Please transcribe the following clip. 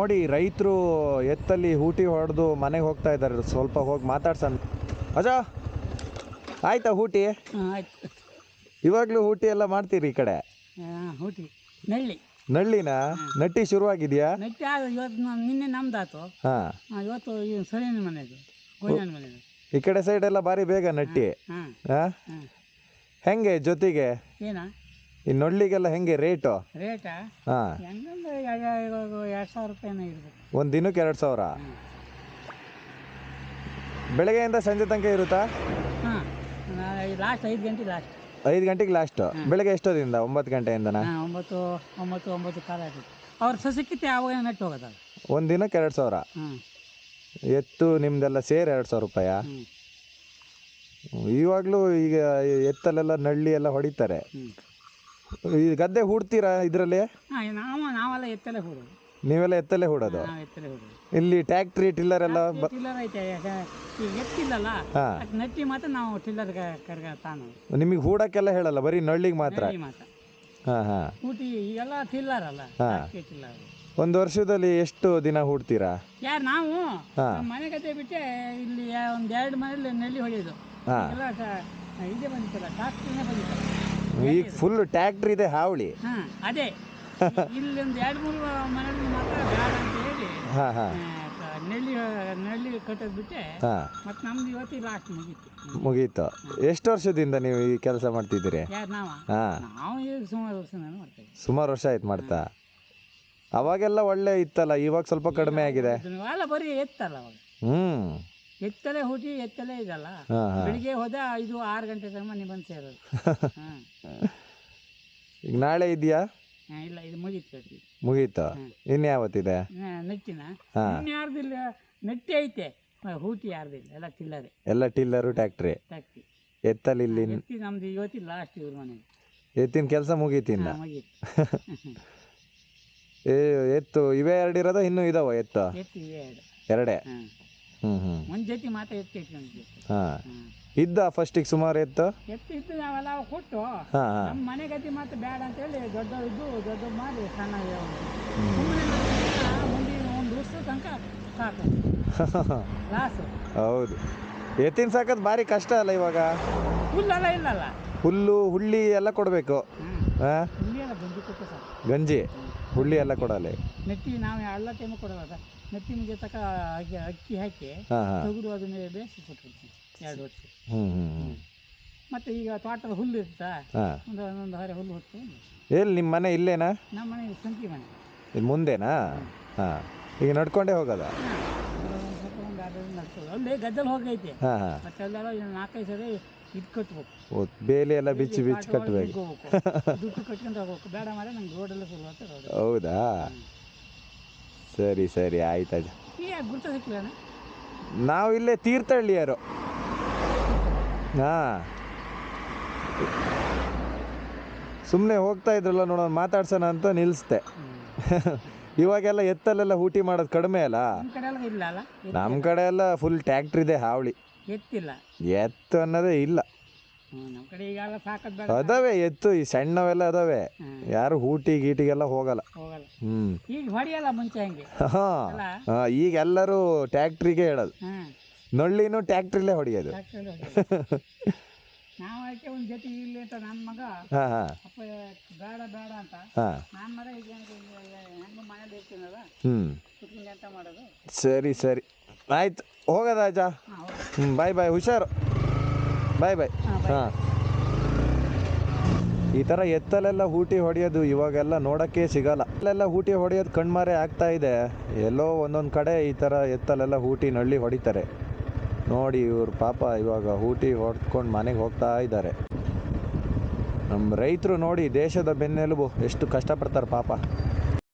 ನೋಡಿ ರೈತರು ಎತ್ತಲ್ಲಿ ಊಟಿ ಹೊಡೆದು ಮನೆಗೆ ಹೋಗ್ತಾ ಇದ್ದಾರೆ. ಸ್ವಲ್ಪ ಹೋಗಿ ಮಾತಾಡ್ಸನ್ ಅಜಾ ಆಯ್ತಾ ಊಟಿ? ಇವಾಗಲೂ ಊಟಿ ಎಲ್ಲ ಮಾಡ್ತೀರಿ ಈ ಕಡೆ? ನಳ್ಳಿ ನಳ್ಳಿನ? ನಟ್ಟಿ ಶುರುವಾಗಿದೆಯಾ? ನೆಟ್ಟಿ ಇವತ್ತು ನಾನು ನಿನ್ನೆ ನಮ್ದಾತು. ಹಾಂ. ಹಾಂ ಇವತ್ತು ಈ ಸರಿನ ಮನೆದು ಗೋಯ್ಯನ ಮನೆದು. ಈ ಕಡೆ ಸೈಡ್ ಎಲ್ಲ ಭಾರಿ ಬೇಗ ನಟ್ಟಿ. ಹಾಂ. ಹೆಂಗೆ ಜೊತೆಗೆ? ಏನಾ? ಈ ನೊಳ್ಳಿಗೆಲ್ಲ ಹೆಂಗೆ ರೇಟು? ರೇಟಾ? ಹಾ. ಹೆಂಗಂದ್ರೆ ಎರಡು ಸಾವಿರ ರೂಪಾಯಿನ ಇರ್ಬೇಕು. ಒಂದು ದಿನಕ್ಕೆ ಎರಡು ಸಾವಿರ? ಬೆಳಗ್ಗೆಯಿಂದ ಸಂಜೆ ತನಕ ಇರುತ್ತಾ? ಹಾಂ ಲಾಸ್ಟ್ ಐದು ಗಂಟೆ ಲಾಸ್ಟ್ ಐದು ಗಂಟೆಗೆ ಲಾಸ್ಟು ಬೆಳಗ್ಗೆ ಎಷ್ಟೋದಿಂದ ಒಂಬತ್ತು ಗಂಟೆಯಿಂದನಾ? ಹಾಂ ಒಂಬತ್ತು ಒಂಬತ್ತು ಒಂಬತ್ತು ಕಾಲ ಅವ್ರ ಸಸಿಕ್ಕಿತ್ತೆ ಯಾವಾಗ ನೆಟ್ಟು ಹೋಗೋದು ಒಂದು ದಿನಕ್ಕೆ ಎರಡು ಸಾವಿರ? ಹಾಂ. ಎತ್ತು ನಿಮ್ದೆಲ್ಲ ಸೇರಿ ಎರಡು ಸಾವಿರ ರೂಪಾಯ? ಇವಾಗಲೂ ಈಗ ಎತ್ತಲ್ಲೆಲ್ಲ ನಳ್ಳಿ ಎಲ್ಲ ಹೊಡಿತಾರೆ. ಈ ಗದ್ದೆ ಹೂಡ್ತೀರಾ ಇದರಲ್ಲಿ? ಹಾಂ ನಾವು ನಾವೆಲ್ಲ ಎತ್ತಲೇ ಹೂಡೋದು. ನೀವೆಲ್ಲ ಎತ್ತಲ್ಲೇ ಹೂಡೋದು? ನಾವು ಎತ್ತಲೇ ಹೂಡೋದು. ಇಲ್ಲಿ ಟ್ಯಾಕ್ಟ್ರಿ ಟಿಲ್ಲರ್ ಎಲ್ಲ ಟಿಲ್ಲರ್ ಐತೆ ಯಾಕೆ- ಈಗ ಎತ್ತಿಲ್ಲಲ್ಲ ಹಾಂ. ಅದ್ ನೆಟ್ಟಿ ಮಾತ್ರ ನಾವು ಟಿಲ್ಲರ್ ಕರ್ಗ ನಿಮಗೆ ಹೂಡಕ್ಕೆಲ್ಲ ಹೇಳಲ್ಲ ಬರೀ ನಳ್ಳಿಗೆ ಮಾತ್ರ? ನೆಟ್ಟಿ ಮಾತ್ರ. ಹಾಂ ಹಾಂ. ಊಟಿ ಈಗೆಲ್ಲ ಟಿಲ್ಲರ್ ಅಲ್ಲ ಹಾ. ಅಷ್ಟೇ ಟಿಲ್ಲರ್. ಒಂದು ವರ್ಷದಲ್ಲಿ ಎಷ್ಟು ದಿನ ಹೂಡ್ತೀರಾ? ಯಾರು ನಾವು? ಹಾ. ನಮ್ಮ ಮನೆ ಕತೆ ಬಿಟ್ಟೆ ಇಲ್ಲಿ ಒಂದು ಎರಡು ಮನೇಲಿ ನೆಲ್ಲಿ ಹೊಡೆಯೋದು. ಹಾಂ. ಎಲ್ಲ ಟ- ಇದೇ ಬಂದಿತ್ತಲ್ಲ ಟ್ರಾಕ್ಟರ್ನೇ ಬಂದಿತ್ತಲ್ಲ. ಈಗ ಫುಲ್ ಟ್ಯಾಕ್ಟ್ರಿ ಇದೆ ಹಾವಳಿ. ಹಾಂ ಅದೇ. ಇಲ್ಲಿ ಒಂದು ಎರಡು ಮೂರು ಮನೆಯಲ್ಲಿ ಮಾತ್ರ ಬೇಡ ಅಂತ ಹೇಳಿ ಹಾಂ ಹಾಂ. ಆ, ನೆಲ್ಲಿ ನೆಲ್ಲಿ ಕಟ್ಟೋದು ಬಿಟ್ಟೆ. ಹಾಂ. ಮತ್ತು ನಮ್ದು ಇವತ್ತು ಲಾಸ್ಟ್ ಮುಗೀತು. ಮುಗೀತು. ಎಷ್ಟು ವರ್ಷದಿಂದ ನೀವು ಈ ಕೆಲಸ ಮಾಡ್ತಿದ್ದೀರಿ? ಯಾರು ನಾವ? ಹಾಂ. ನಾವು ಈಗ ಸುಮಾರು ವರ್ಷ ನಾನು ಮಾಡ್ತೇವೆ ಸುಮಾರು ವರ್ಷ ಆಯ್ತು ಮಾಡ್ತಾ. ಅವಾಗೆಲ್ಲ ಒಳ್ಳೆ ಇತ್ತಲ್ಲ ಇವಾಗ ಸ್ವಲ್ಪ ಕಡಿಮೆ ಆಗಿದೆ. ಅಲ್ಲ ಬರೀ ಇತ್ತಲ್ಲ ಅವಾಗ. ಹ್ಞೂ ಎತ್ತಲೇ ಹುಟ್ಟಿ ಎತ್ತಲೇ ಇದಲ್ಲ. ಹಾಂ ಹಾಂ. ಬೆಳಿಗ್ಗೆ ಹೋದ ಇದು ಆರು ಗಂಟೆ ತನಕ ಮನೆ ಬಂದು ಸೇರೋದು. ಹಾಂ. ಈಗ ನಾಳೆ ಇದೆಯಾ? ಇಲ್ಲ ಇದು ಮುಗೀತು ಮುಗೀತು? ಇನ್ಯಾವತ್ತಿದೆ ಹಾ. ಇನ್ನು ಯಾರ್ದಿಲ್ಲ ನೆಟ್ಟಿ ಐತೆ. ಹೂತಿ ಯಾರ್ದಿಲ್ಲ ಎಲ್ಲ ಟಿಲ್ಲರ್ ಎಲ್ಲ ಟಿಲ್ಲರು ಟ್ಯಾಕ್ಟ್ರಿ. ಟ್ಯಾಕ್ಟಿ ಎತ್ತಲ್ಲಿ ಇಲ್ಲಿ ಎತ್ತಿ ನಮ್ದು ಇವತ್ತಿಲ್ಲ ಲಾಸ್ಟ್ ಇವ್ರ ಮನೆ ಎತ್ತಿನ ಕೆಲಸ ಮುಗೀತಿನ್ನ ಹಾ, ಮುಗೀತು. ಏ ಎತ್ತು ಇವೇ ಎರಡು ಇರೋದ ಇನ್ನೂ ಇದಾವ ಎತ್ತು? ಎತ್ತಿ ಎರಡು? ಹಾಂ. ಒಂದು ಜೊತೆ ಮಾತ್ರ ಎತ್ತಿ ಇಟ್ಕೊಂಡಿದ್ದೆ ಹಾಂ. ಹಾಂ. ಇದ್ದ ಫಸ್ಟಿಗೆ ಸುಮಾರು ಎತ್ತು? ಎತ್ತಿ ಇದ್ದು ನಾವೆಲ್ಲ ಅವು ಕೊಟ್ಟು ಹಾ, ಹಾಂ. ನಮ್ಮ ಮನೆ ಗತಿ ಮಾತ್ರ ಬೇಡ ಅಂತೇಳಿ ದೊಡ್ಡ ಇದ್ದು ದೊಡ್ಡ ಮಾಡಿ ಸಣ್ಣ ಸುಮ್ಮನೆ ಮುಂದಿನ ಒಂದು ವರ್ಷ ತನಕ ಸಾಕು. ಲಾಸು ಹೌದು. ಎತ್ತಿನ ಸಾಕೋದು ಭಾರಿ ಕಷ್ಟ ಅಲ್ಲ ಇವಾಗ? ಹುಲ್ಲಲ್ಲ ಇಲ್ಲಲ್ಲ. ಹುಲ್ಲು ಹುಳ್ಳಿ ಎಲ್ಲ ಕೊಡಬೇಕು. ಹಾಂ. ಕೊಟ್ಟು ಸಾಕು. ಗಂಜಿ. ಹುಳ್ಳಿ ಎಲ್ಲ ಕೊಡಲ್ಲ? ನೆತ್ತಿ ನಾವು ಎಲ್ಲ ಟೈಮ್ ಕೊಡಲ್ಲ ಮುಗಿಯ ತಕ ಅಕ್ಕಿ ಅಕ್ಕಿ ಹಾಕಿ ಹಾಂ ಅದನ್ನ ತೊಗರು ಅದ್ರ ಮೇಲೆ ಬೇಯಿಸಿ ಕೊಟ್ಬಿಡ್ತೀನಿ ಎರಡು ವರ್ಷ. ಹ್ಞೂ ಹ್ಞೂ ಮತ್ತು ಈಗ ತೋಟದ ಹುಲ್ಲು ಇರುತ್ತಾ? ಹಾಂ. ಒಂದು ಒಂದೊಂದು ಹರೆ ಹುಲ್ಲು ಹೊತ್ತು ಎಲ್ಲಿ ನಿಮ್ಮ ಮನೆ ಇಲ್ಲೇನಾ? ನಮ್ಮ ಮನೆ ಸಂತಿ ಮನೆ. ಇಲ್ಲಿ ಮುಂದೆನಾ? ಹಾಂ. ಈಗ ನಡ್ಕೊಂಡೇ ಹೋಗೋದ? ಒಂದು ಸ್ವಲ್ಪ ಒಂದು ಅರ್ಧ ನಡ್ಸೋದು. ಅಲ್ಲಿ ಗದ್ದಲು ಹೋಗೈತೆ. ಹಾಂ ಹಾಂ. ಮತ್ತೆ ಅಲ್ಲೆಲ್ಲ ಇನ್ನು ನಾಲ್ಕೈದು ಸರಿ ಇದು ಕಟ್ಬೇಕು ಓ ಬೇಲಿ ಎಲ್ಲ ಬಿಚ್ಚಿ ಬಿಚ್ಚಿ ಕಟ್ಟಬೇಕು ದುಡ್ಡು ಕಟ್ಕೊಂಡು ಹೋಗ್ಬೇಕು ಬೇಡ ಮಾರೆ ನಂಗೆ ರೋಡೆಲ್ಲ ಶುರು ಆಗ್ತದೆ ರೋಡ್ ಹೌದಾ? ಸರಿ ಸರಿ ಆಯ್ತಾ ಗುರ್ತ ಸಿಕ್ಕಿಲ್ಲ ನಾವು ಇಲ್ಲೇ ತೀರ್ಥಹಳ್ಳಿಯರು. ಹಾಂ. ಸುಮ್ಮನೆ ಹೋಗ್ತಾ ಇದ್ರಲ್ಲ ನೋಡೋಣ ಮಾತಾಡ್ಸೋಣ ಅಂತ ನಿಲ್ಲಿಸ್ದೆ ಇವಾಗೆಲ್ಲ ಎತ್ತಲ್ಲೆಲ್ಲ ಊಟಿ ಮಾಡೋದು ಕಡಿಮೆ ಅಲ್ಲ? ನಮ್ಮ ಕಡೆ ಎಲ್ಲ ಫುಲ್ ಟ್ಯಾಕ್ಟ್ರ್ ಇದೆ ಹಾವಳಿ. ಎತ್ತಿಲ್ಲ. ಎತ್ತು ಅನ್ನೋದೇ ಇಲ್ಲ. ಹ್ಞೂ ನಮ್ಮ ಕಡೆ ಈಗೆಲ್ಲ ಸಾಕದ್ ಬೇಡ ಅದಾವೆ ಎತ್ತು ಈ ಸಣ್ಣವೆಲ್ಲ ಅದಾವೆ. ಯಾರು ಊಟಿ ಗೀಟಿಗೆಲ್ಲ ಹೋಗಲ್ಲ. ಹೋಗಲ್ಲ. ಹ್ಮ್. ಈಗ ಹೊಡಿಯಲ್ಲ ಮುಂಚೆ ಹಂಗೆ. ಹಾ ಅಲ್ಲ? ಹಾ, ಈಗ ಎಲ್ಲರೂ ಟ್ಯಾಕ್ಟ್ರಿಗೆ ಹೇಳೋದು. ಹಾಂ ನಳ್ಳಿನೂ ಟ್ಯಾಕ್ಟ್ರಿಲೇ ಹೊಡಿಯೋದು. ನಾವು ಅದಕ್ಕೆ ಒಂದು ಜೊತೆ ಇಲ್ಲಿ ಅಂತ ನನ್ನ ಮಗ. ಹಾ ಹಾ. ಅಪ್ಪ ಬೇಡ ಬೇಡ ಅಂತ. ಹಾ. ನಾನು ಮಗ ಈಗ ಹೆಂಗೆ ಮನೇಲಿ ಇರ್ತೀನಲ್ಲ ಹ್ಮ್. ಕುತ್ಕೊಂಡು ಎಂತ ಮಾಡೋದು. ಸರಿ ಸರಿ. ಆಯ್ತು. ಹೋಗೋದಾ ಅಜ್ಜ. ಹಾಂ. ಹ್ಮ್ ಬಾಯ್ ಬಾಯ್ ಹುಷಾರು. ಬಾಯ್ ಬಾಯ್. ಹಾಂ ಹಾ. ಈ ಥರ ಎತ್ತಲೆಲ್ಲ ಊಟಿ ಹೊಡೆಯೋದು ಇವಾಗೆಲ್ಲ ನೋಡೋಕ್ಕೆ ಸಿಗಲ್ಲ. ಅಲ್ಲೆಲ್ಲ ಊಟಿ ಹೊಡೆಯೋದು ಕಣ್ಮಾರೆ ಆಗ್ತಾ ಇದೆ. ಎಲ್ಲೋ ಒಂದೊಂದು ಕಡೆ ಈ ಥರ ಎತ್ತಲೆಲ್ಲ ಊಟಿ ನಳ್ಳಿ ಹೊಡಿತಾರೆ. ನೋಡಿ ಇವ್ರ ಪಾಪ ಇವಾಗ ಊಟಿ ಹೊಡ್ಕೊಂಡು ಮನೆಗೆ ಹೋಗ್ತಾ ಇದ್ದಾರೆ ನಮ್ಮ ರೈತರು ನೋಡಿ ದೇಶದ ಬೆನ್ನೆಲುಬು ಎಷ್ಟು ಕಷ್ಟಪಡ್ತಾರೆ ಪಾಪ.